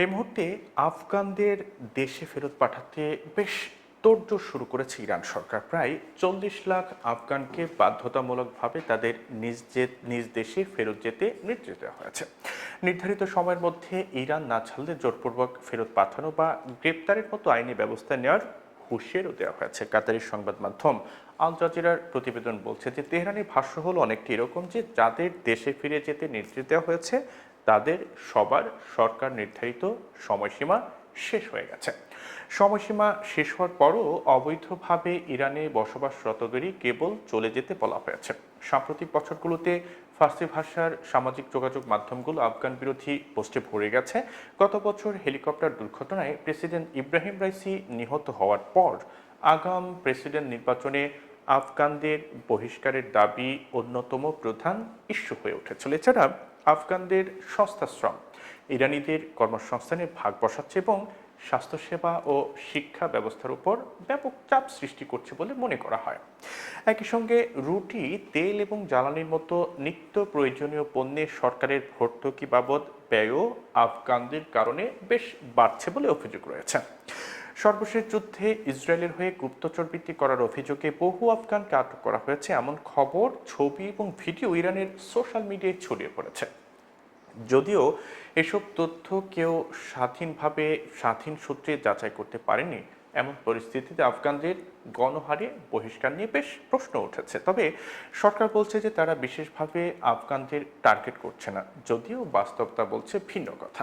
এই মুহূর্তে আফগানদের দেশে ফেরত পাঠাতে বেশ তোড়জোড় শুরু করেছে ইরান সরকার। প্রায় চল্লিশ লাখ আফগানকে বাধ্যতামূলকভাবে তাদের নিজ নিজ দেশে ফেরত যেতে নির্দেশ দেওয়া হয়েছে। নির্ধারিত সময়ের মধ্যে ইরান না ছাড়লে জোরপূর্বক ফেরত পাঠানো বা গ্রেপ্তারের মতো আইনি ব্যবস্থা নেওয়ার হুঁশিয়ারও দেওয়া হয়েছে। কাতারি সংবাদ মাধ্যম আল জাজিরার প্রতিবেদন বলছে যে, তেহরানি ভাষ্য হলো অনেকটি এরকম যে, যাদের দেশে ফিরে যেতে নির্দেশ দেওয়া হয়েছে, তাদের সবার সরকার নির্ধারিত সময়সীমা শেষ হয়ে গেছে। সময়সীমা শেষ হওয়ার পরও অবৈধভাবে ইরানে বসবাসরতদেরই কেবল চলে যেতে বলা হয়েছে। সাম্প্রতিক বছরগুলোতে ফার্সি ভাষার সামাজিক যোগাযোগ মাধ্যমগুলো আফগান বিরোধী পোস্টে ভরে গেছে। গত বছর হেলিকপ্টার দুর্ঘটনায় প্রেসিডেন্ট ইব্রাহিম রাইসি নিহত হওয়ার পর আগাম প্রেসিডেন্ট নির্বাচনে আফগানদের বহিষ্কারের দাবি অন্যতম প্রধান ইস্যু হয়ে উঠেছিল। এছাড়া আফগানদের সস্তাশ্রম, ইরানিদের কর্মসংস্থানে ভাগ বসাচ্ছে এবং স্বাস্থ্যসেবা ও শিক্ষা ব্যবস্থার উপর ব্যাপক চাপ সৃষ্টি করছে বলে মনে করা হয়। একই সঙ্গে রুটি, তেল এবং জ্বালানির মতো নিত্য প্রয়োজনীয় পণ্যের সরকারের ভর্তুকি বাবদ ব্যয়ও আফগানদের কারণে বেশ বাড়ছে বলে অভিযোগ রয়েছে। সর্বশেষ যুদ্ধে ইসরায়েলের হয়ে গুপ্তচর বৃত্তি করার অভিযোগে বহু আফগানকে আটক করা হয়েছে। এমন খবর, ছবি এবং ভিডিও ইরানের সোশ্যাল মিডিয়ায় ছড়িয়ে পড়েছে। যদিও এসব তথ্য কেউ স্বাধীনভাবে, স্বাধীন সূত্রে যাচাই করতে পারেনি, এমন পরিস্থিতিতে আফগানদের গণহারে বহিষ্কার নিয়ে বেশ প্রশ্ন উঠেছে। তবে সরকার বলছে যে তারা বিশেষভাবে আফগানদের টার্গেট করছে না, যদিও বাস্তবতা বলছে ভিন্ন কথা।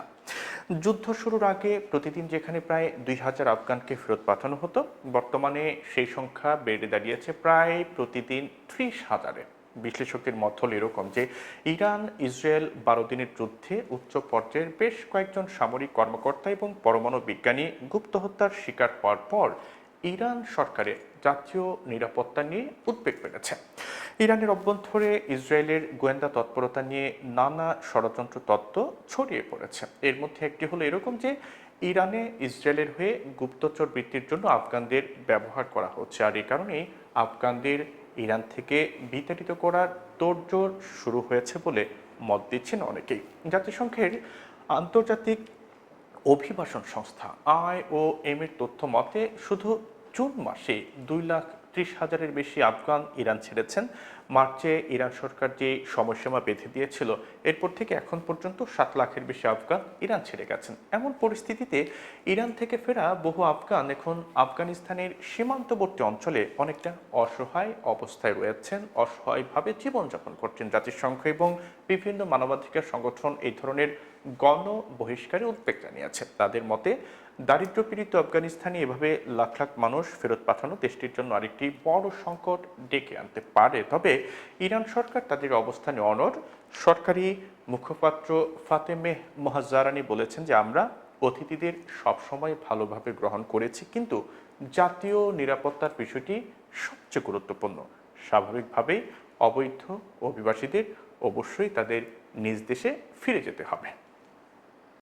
যুদ্ধ শুরুর আগে প্রতিদিন যেখানে প্রায় দুই হাজার আফগানকে ফেরত পাঠানো হতো, বর্তমানে সেই সংখ্যা বেড়ে দাঁড়িয়েছে প্রায় প্রতিদিন ত্রিশ হাজারে বিশ্লেষকদের মত হল এরকম যে ইরান, ইসরায়েল বারো দিনের যুদ্ধে উচ্চ পর্যায়ের বেশ কয়েকজন সামরিক কর্মকর্তা এবং পরমাণু বিজ্ঞানী গুপ্ত হত্যার শিকার হওয়ার পর ইরান সরকারের জাতীয় নিরাপত্তা নিয়ে উদ্বেগ বেড়েছে। ইরানের অভ্যন্তরে ইসরায়েলের গোয়েন্দা তৎপরতা নিয়ে নানা ষড়যন্ত্র তত্ত্ব ছড়িয়ে পড়েছে। এর মধ্যে একটি হলো এরকম যে ইরানে ইসরায়েলের হয়ে গুপ্তচর বৃত্তির জন্য আফগানদের ব্যবহার করা হচ্ছে, আর এই কারণেই আফগানদের ইরান থেকে বিতাড়িত করার তোড়জোড় শুরু হয়েছে বলে মত দিচ্ছেন অনেকেই। জাতিসংঘের আন্তর্জাতিক অভিবাসন সংস্থা আই ও এম এর তথ্য মতে, শুধু জুন মাসে দুই লাখ ত্রিশ হাজারের বেশি আফগান ইরান ছেড়েছেন। মার্চে ইরান সরকার যে সময়সীমা বেঁধে দিয়েছিল, এরপর থেকে এখন পর্যন্ত সাত লাখের বেশি আফগান ইরান ছেড়ে গেছেন। এমন পরিস্থিতিতে ইরান থেকে ফেরা বহু আফগান এখন আফগানিস্তানের সীমান্তবর্তী অঞ্চলে অনেকটা অসহায় অবস্থায় রয়েছেন, অসহায়ভাবে জীবনযাপন করছেন জাতিসংঘ এবং বিভিন্ন মানবাধিকার সংগঠন এই ধরনের গণ বহিষ্কারে উদ্বেগ জানিয়েছে। তাদের মতে দারিদ্র্যপীড়িত আফগানিস্তানে এভাবে লাখ লাখ মানুষ ফেরত পাঠানো দেশটির জন্য আরেকটি বড় সংকট ডেকে আনতে পারে। তবে ইরান সরকার তাদের অবস্থানে অনর সরকারি মুখপাত্র ফাতেমে মহাজারানি বলেছেন যে, আমরা অতিথিদের সবসময় ভালোভাবে গ্রহণ করেছি, কিন্তু জাতীয় নিরাপত্তার বিষয়টি সবচেয়ে গুরুত্বপূর্ণ। স্বাভাবিকভাবেই অবৈধ অভিবাসীদের অবশ্যই তাদের নিজ দেশে ফিরে যেতে হবে।